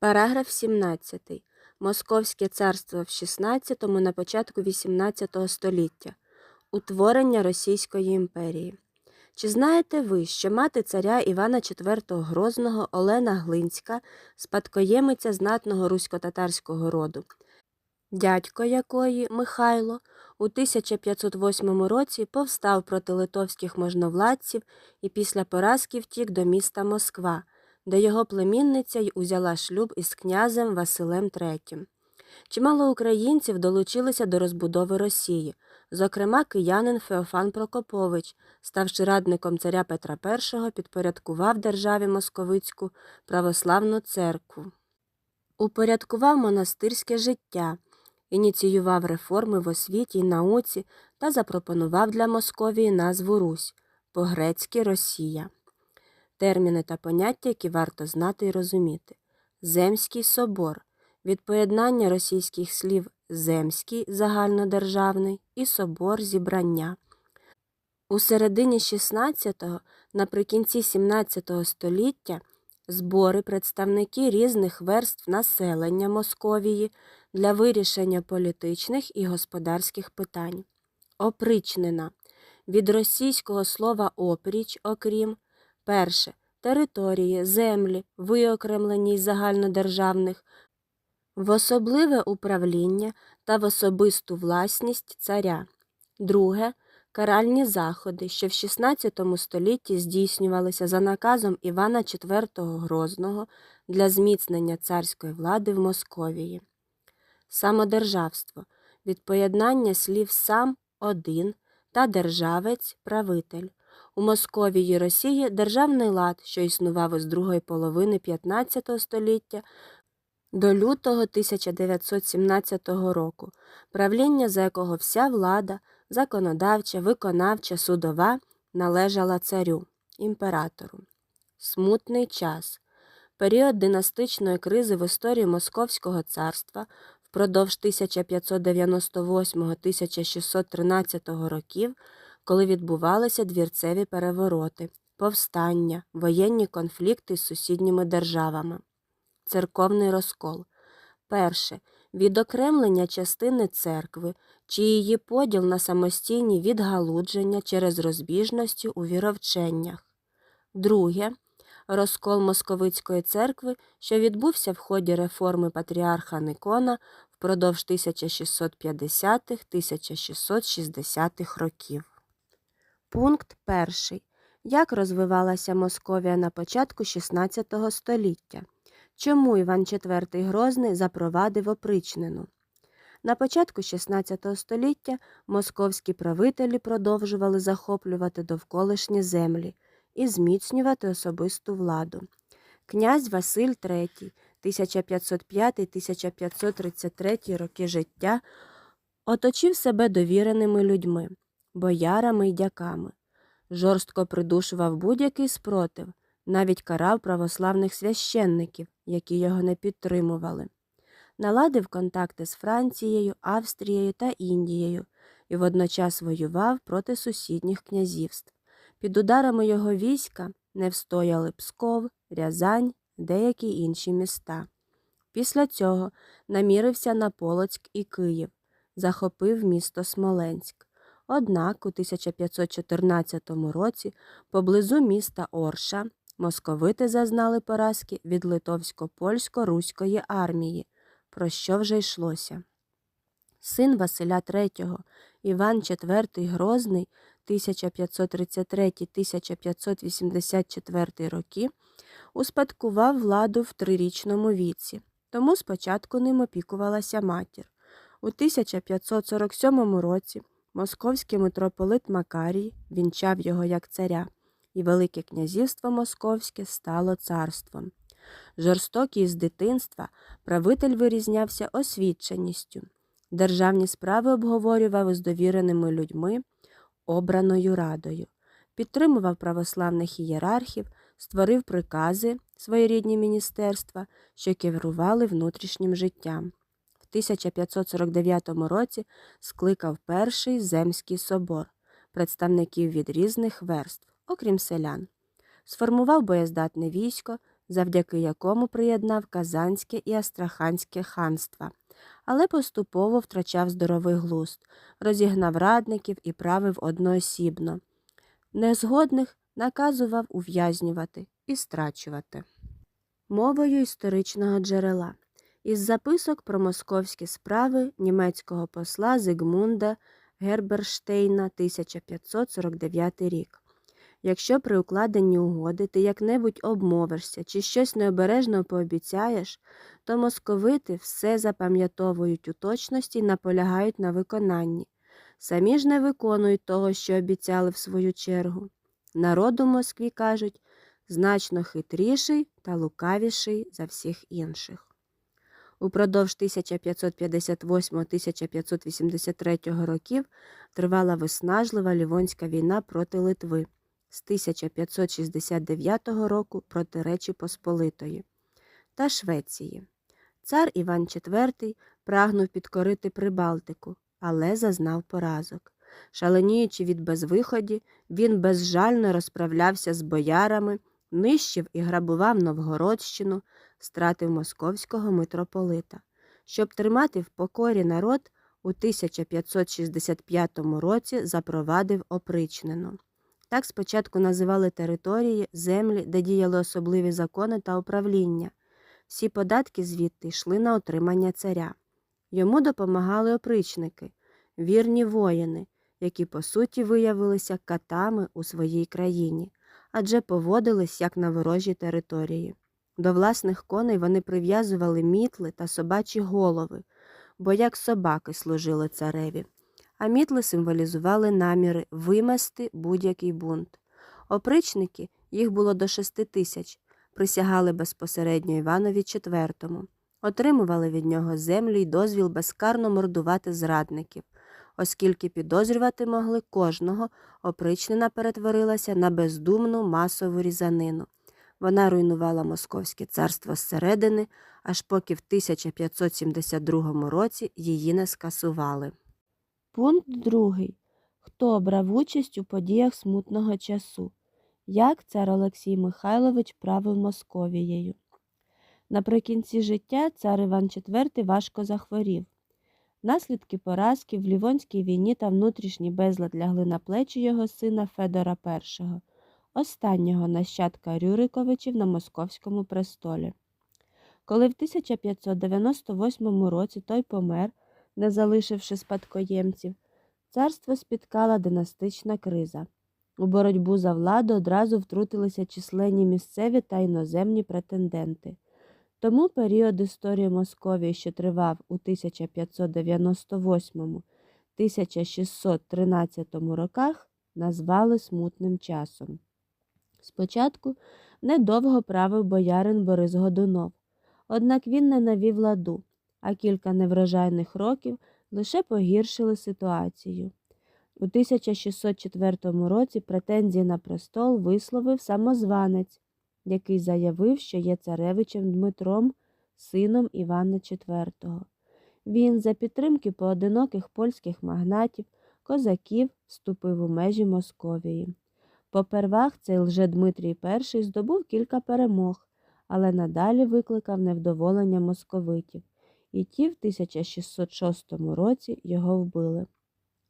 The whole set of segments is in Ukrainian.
Параграф 17. Московське царство в 16-му на початку 18 століття. Утворення Російської імперії. Чи знаєте ви, що мати царя Івана IV Грозного Олена Глинська, спадкоємиця знатного русько-татарського роду, дядько якої Михайло у 1508 році повстав проти литовських можновладців і після поразки втік до міста Москва, де його племінниця й узяла шлюб із князем Василем III. Чимало українців долучилися до розбудови Росії, зокрема киянин Феофан Прокопович, ставши радником царя Петра І, підпорядкував державі Московицьку православну церкву, упорядкував монастирське життя, ініціював реформи в освіті й науці та запропонував для Московії назву Русь по-грецьки Росія. Терміни та поняття, які варто знати і розуміти. Земський собор від поєднання російських слів земський загальнодержавний і собор зібрання. У середині 16-го, наприкінці 17 століття збори представники різних верств населення Московії для вирішення політичних і господарських питань. Опричнена від російського слова опріч, окрім перше території, землі, виокремлені із загальнодержавних, в особливе управління та в особисту власність царя. Друге каральні заходи, що в XVI столітті здійснювалися за наказом Івана IV Грозного для зміцнення царської влади в Московії. Самодержавство від поєднання слів сам один та державець правитель. У Московії Росії державний лад, що існував із другої половини 15 століття до лютого 1917 року, правління за якого вся влада, законодавча, виконавча, судова належала царю, імператору. Смутний час. Період династичної кризи в історії Московського царства впродовж 1598-1613 років, коли відбувалися двірцеві перевороти, повстання, воєнні конфлікти з сусідніми державами. Церковний розкол. Перше. Відокремлення частини церкви чи її поділ на самостійні відгалудження через розбіжності у віровченнях. Друге. Розкол Московицької церкви, що відбувся в ході реформи патріарха Никона впродовж 1650-1660 років. Пункт перший. Як розвивалася Московія на початку XVI століття? Чому Іван IV Грозний запровадив опричнину? На початку XVI століття московські правителі продовжували захоплювати довколишні землі і зміцнювати особисту владу. Князь Василь III 1505-1533 роки життя оточив себе довіреними людьми, боярами й дяками, жорстко придушував будь-який спротив, навіть карав православних священників, які його не підтримували. Наладив контакти з Францією, Австрією та Індією і водночас воював проти сусідніх князівств. Під ударами його війська не встояли Псков, Рязань, деякі інші міста. Після цього намірився на Полоцьк і Київ, захопив місто Смоленськ. Однак у 1514 році поблизу міста Орша московити зазнали поразки від литовсько-польсько-руської армії, про що вже йшлося. Син Василя III Іван IV Грозний 1533-1584 роки успадкував владу в трирічному віці, тому спочатку ним опікувалася матір. У 1547 році московський митрополит Макарій вінчав його як царя, і Велике князівство Московське стало царством. Жорстокий з дитинства правитель вирізнявся освіченістю. Державні справи обговорював із довіреними людьми, обраною радою, підтримував православних ієрархів, створив прикази, своєрідні міністерства, що керували внутрішнім життям. В 1549 році скликав перший Земський собор, представників від різних верств, окрім селян. Сформував боєздатне військо, завдяки якому приєднав Казанське і Астраханське ханства, але поступово втрачав здоровий глузд, розігнав радників і правив одноосібно. Незгодних наказував ув'язнювати і страчувати. Мовою історичного джерела із записок про московські справи німецького посла Зигмунда Герберштейна 1549 рік. Якщо при укладенні угоди ти як-небудь обмовишся чи щось необережно пообіцяєш, то московити все запам'ятовують у точності й наполягають на виконанні. Самі ж не виконують того, що обіцяли в свою чергу. Народ у Москві кажуть значно хитріший та лукавіший за всіх інших. Упродовж 1558-1583 років тривала виснажлива Лівонська війна проти Литви з 1569 року проти Речі Посполитої та Швеції. Цар Іван IV прагнув підкорити Прибалтику, але зазнав поразок. Шаленіючи від безвиході, він безжально розправлявся з боярами, нищив і грабував Новгородщину, стратив московського митрополита. Щоб тримати в покорі народ, у 1565 році запровадив опричнину. Так спочатку називали території, землі, де діяли особливі закони та управління. Всі податки звідти йшли на отримання царя. Йому допомагали опричники, вірні воїни, які по суті виявилися катами у своїй країні, адже поводились як на ворожій території. До власних коней вони прив'язували мітли та собачі голови, бо як собаки служили цареві, а мітли символізували наміри вимести будь-який бунт. Опричники, їх було до шести тисяч, присягали безпосередньо Іванові IV, отримували від нього землю й дозвіл безкарно мордувати зрадників. Оскільки підозрювати могли кожного, опричнина перетворилася на бездумну масову різанину. Вона руйнувала Московське царство зсередини, аж поки в 1572 році її не скасували. Пункт другий. Хто брав участь у подіях смутного часу? Як цар Олексій Михайлович правив Московією? Наприкінці життя цар Іван IV важко захворів. Наслідки поразки в Лівонській війні та внутрішній безлад лягли на плечі його сина Федора І, останнього нащадка Рюриковичів на московському престолі. Коли в 1598 році той помер, не залишивши спадкоємців, царство спіткала династична криза. У боротьбу за владу одразу втрутилися численні місцеві та іноземні претенденти. Тому період історії Московії, що тривав у 1598-1613 роках, назвали смутним часом. Спочатку недовго правив боярин Борис Годунов, однак він не навів ладу, а кілька неврожайних років лише погіршили ситуацію. У 1604 році претензії на престол висловив самозванець, який заявив, що є царевичем Дмитром, сином Івана IV. Він за підтримки поодиноких польських магнатів, козаків вступив у межі Московії. Попервах цей лже Дмитрій І здобув кілька перемог, але надалі викликав невдоволення московитів, і ті в 1606 році його вбили.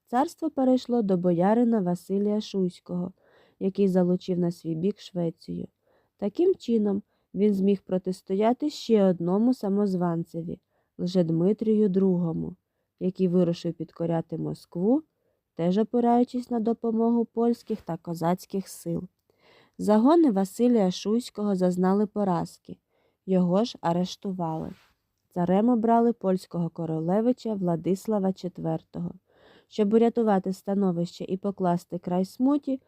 Царство перейшло до боярина Василія Шуйського, який залучив на свій бік Швецію. Таким чином, він зміг протистояти ще одному самозванцеві, Лжедмитрію II, який вирушив підкоряти Москву, теж опираючись на допомогу польських та козацьких сил. Загони Василія Шуйського зазнали поразки, його ж арештували. Царем обрали польського королевича Владислава IV. Щоб урятувати становище і покласти край смуті,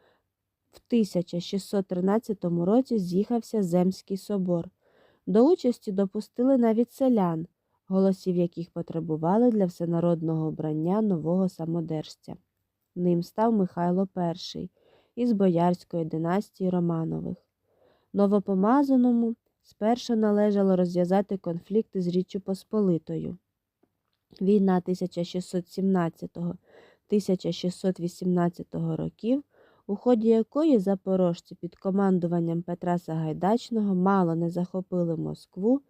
в 1613 році з'їхався Земський собор. До участі допустили навіть селян, голосів яких потребували для всенародного обрання нового самодержця. Ним став Михайло І із боярської династії Романових. Новопомазаному спершу належало розв'язати конфлікти з Річчю Посполитою. Війна 1617-1618 років у ході якої запорожці під командуванням Петра Сагайдачного мало не захопили Москву,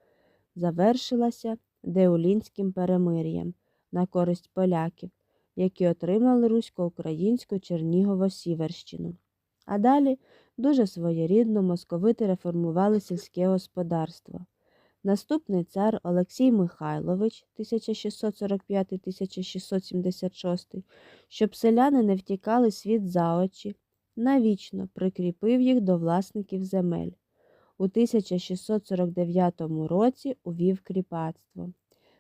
завершилася Деулінським перемир'ям на користь поляків, які отримали русько-українську Чернігово-Сіверщину. А далі дуже своєрідно московити реформували сільське господарство. Наступний цар Олексій Михайлович 1645-1676, щоб селяни не втікали світ за очі, навічно прикріпив їх до власників земель. У 1649 році увів кріпацтво.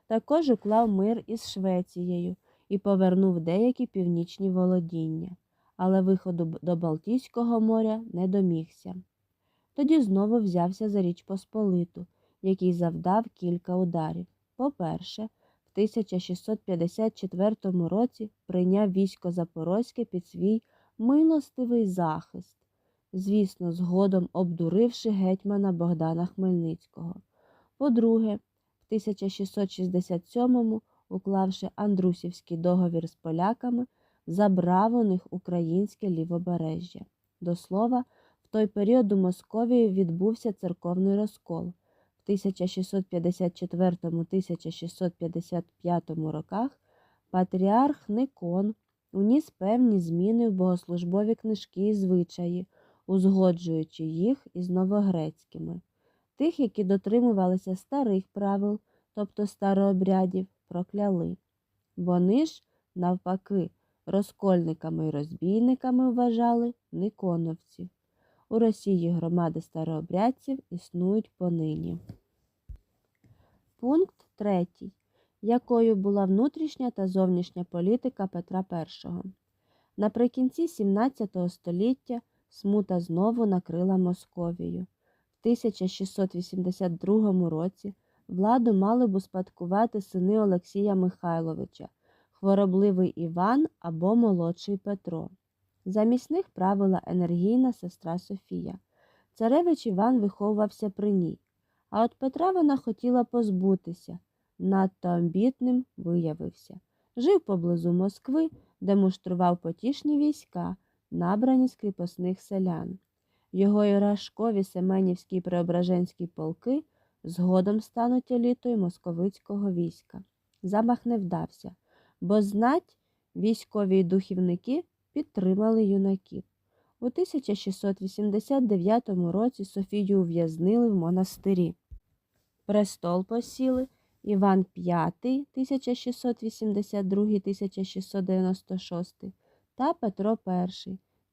Також уклав мир із Швецією і повернув деякі північні володіння, але виходу до Балтійського моря не домігся. Тоді знову взявся за Річ Посполиту, який завдав кілька ударів. По-перше, в 1654 році прийняв військо Запорозьке під свій милостивий захист, звісно, згодом обдуривши гетьмана Богдана Хмельницького. По-друге, в 1667-му, уклавши Андрусівський договір з поляками, забрав у них українське лівобережжя. До слова, в той період у Московії відбувся церковний розкол. В 1654-1655 роках патріарх Никон уніс певні зміни в богослужбові книжки і звичаї, узгоджуючи їх із новогрецькими. Тих, які дотримувалися старих правил, тобто старообрядів, прокляли. Вони ж, навпаки, розкольниками і розбійниками вважали никоновців. У Росії громади старообрядців існують понині. Пункт 3. Якою була внутрішня та зовнішня політика Петра І. Наприкінці 17 століття смута знову накрила Московію. В 1682 році владу мали б успадкувати сини Олексія Михайловича, хворобливий Іван або молодший Петро. Замість них правила енергійна сестра Софія. Царевич Іван виховувався при ній, а от Петра вона хотіла позбутися. Надто амбітним виявився. Жив поблизу Москви, демонстрував потішні війська, набрані з кріпосних селян. Його Ірашкові Семенівські і Преображенські полки згодом стануть елітою московицького війська. Замах не вдався, бо знать військові духівники підтримали юнаків. У 1689 році Софію ув'язнили в монастирі. Престол посіли Іван V 1682-1696 та Петро І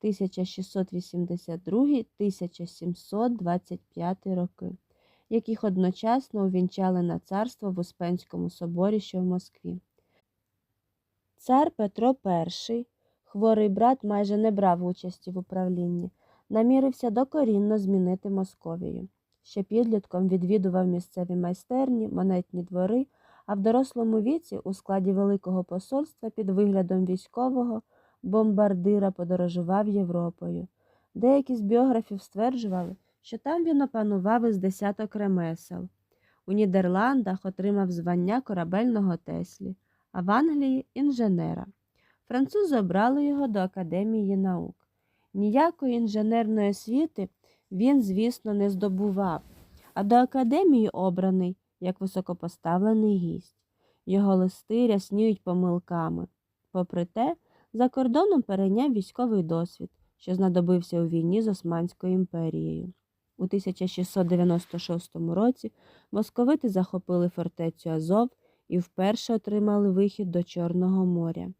1682-1725 роки, яких одночасно увінчали на царство в Успенському соборі, що в Москві. Цар Петро І, хворий брат, майже не брав участі в управлінні, намірився докорінно змінити Московію. Ще підлітком відвідував місцеві майстерні, монетні двори, а в дорослому віці у складі Великого посольства під виглядом військового бомбардира подорожував Європою. Деякі з біографів стверджували, що там він опанував із десяток ремесел. У Нідерландах отримав звання корабельного Теслі, а в Англії інженера. Французи обрали його до Академії наук. Ніякої інженерної освіти він, звісно, не здобував, а до академії обраний як високопоставлений гість. Його листи рясніють помилками. Попри те, за кордоном перейняв військовий досвід, що знадобився у війні з Османською імперією. У 1696 році московити захопили фортецю Азов і вперше отримали вихід до Чорного моря.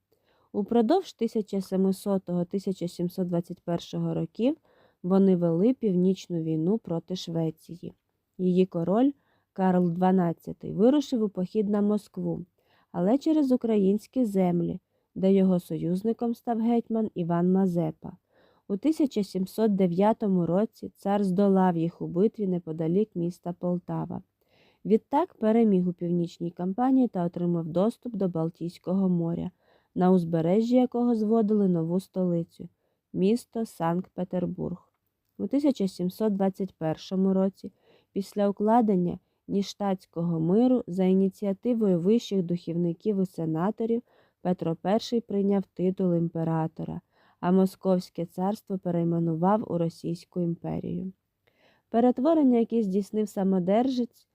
Упродовж 1700-1721 років вони вели північну війну проти Швеції. Її король Карл XII вирушив у похід на Москву, але через українські землі, де його союзником став гетьман Іван Мазепа. У 1709 році цар здолав їх у битві неподалік міста Полтава. Відтак переміг у північній кампанії та отримав доступ до Балтійського моря, на узбережжі якого зводили нову столицю місто Санкт-Петербург. У 1721 році, після укладення Ніштатського миру, за ініціативою вищих духівників і сенаторів, Петро І прийняв титул імператора, а Московське царство перейменував у Російську імперію. Перетворення, яке здійснив самодержець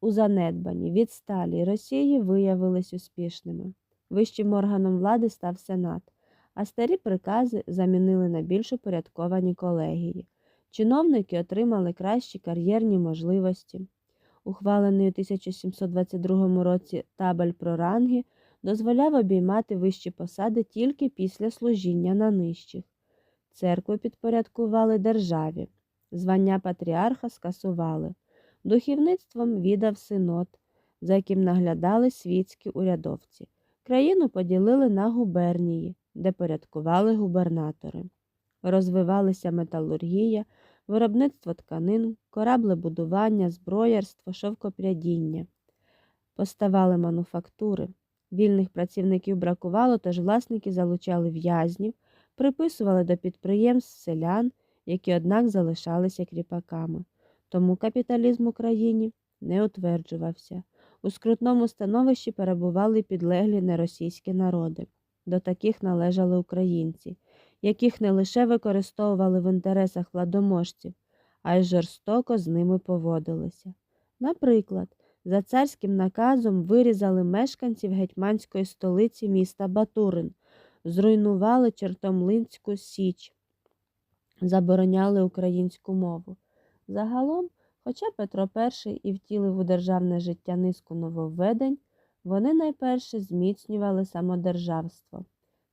у занедбанні, відсталій Росії виявились успішними. Вищим органом влади став Сенат, а старі прикази замінили на більш упорядковані колегії. Чиновники отримали кращі кар'єрні можливості. Ухвалений у 1722 році табель про ранги дозволяв обіймати вищі посади тільки після служіння на нижчих. Церкву підпорядкували державі, звання патріарха скасували. Духовництвом віддав синод, за яким наглядали світські урядовці. Країну поділили на губернії, де порядкували губернатори. Розвивалися металургія, виробництво тканин, кораблебудування, зброярство, шовкопрядіння. Поставали мануфактури. Вільних працівників бракувало, тож власники залучали в'язнів, приписували до підприємств селян, які, однак, залишалися кріпаками. Тому капіталізм в Україні не утверджувався. У скрутному становищі перебували підлеглі неросійські народи. До таких належали українці, яких не лише використовували в інтересах владоможців, а й жорстоко з ними поводилися. Наприклад, за царським наказом вирізали мешканців гетьманської столиці міста Батурин, зруйнували Чертомлинську Січ, забороняли українську мову. Загалом, хоча Петро І і втілив у державне життя низку нововведень, вони найперше зміцнювали самодержавство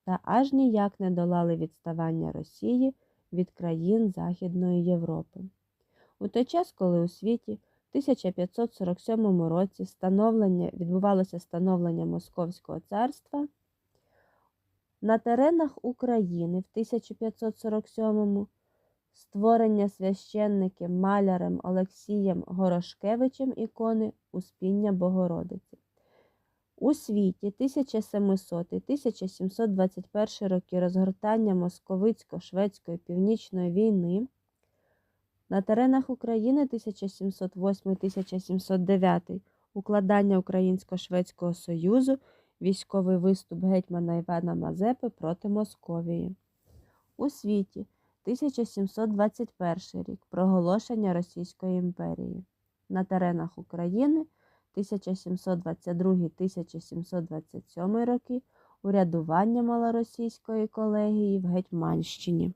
та аж ніяк не долали відставання Росії від країн Західної Європи. У той час, коли у світі 1547 році становлення, відбувалося становлення Московського царства, на теренах України в 1547 створення священником малярем Олексієм Горошкевичем ікони Успіння Богородиці. У світі 1700-1721 роки розгортання московицько-шведської північної війни на теренах України 1708-1709 укладання Українсько-Шведського Союзу, військовий виступ гетьмана Івана Мазепи проти Московії. У світі 1721 рік проголошення Російської імперії. На теренах України 1722-1727 роки урядування малоросійської колегії в Гетьманщині.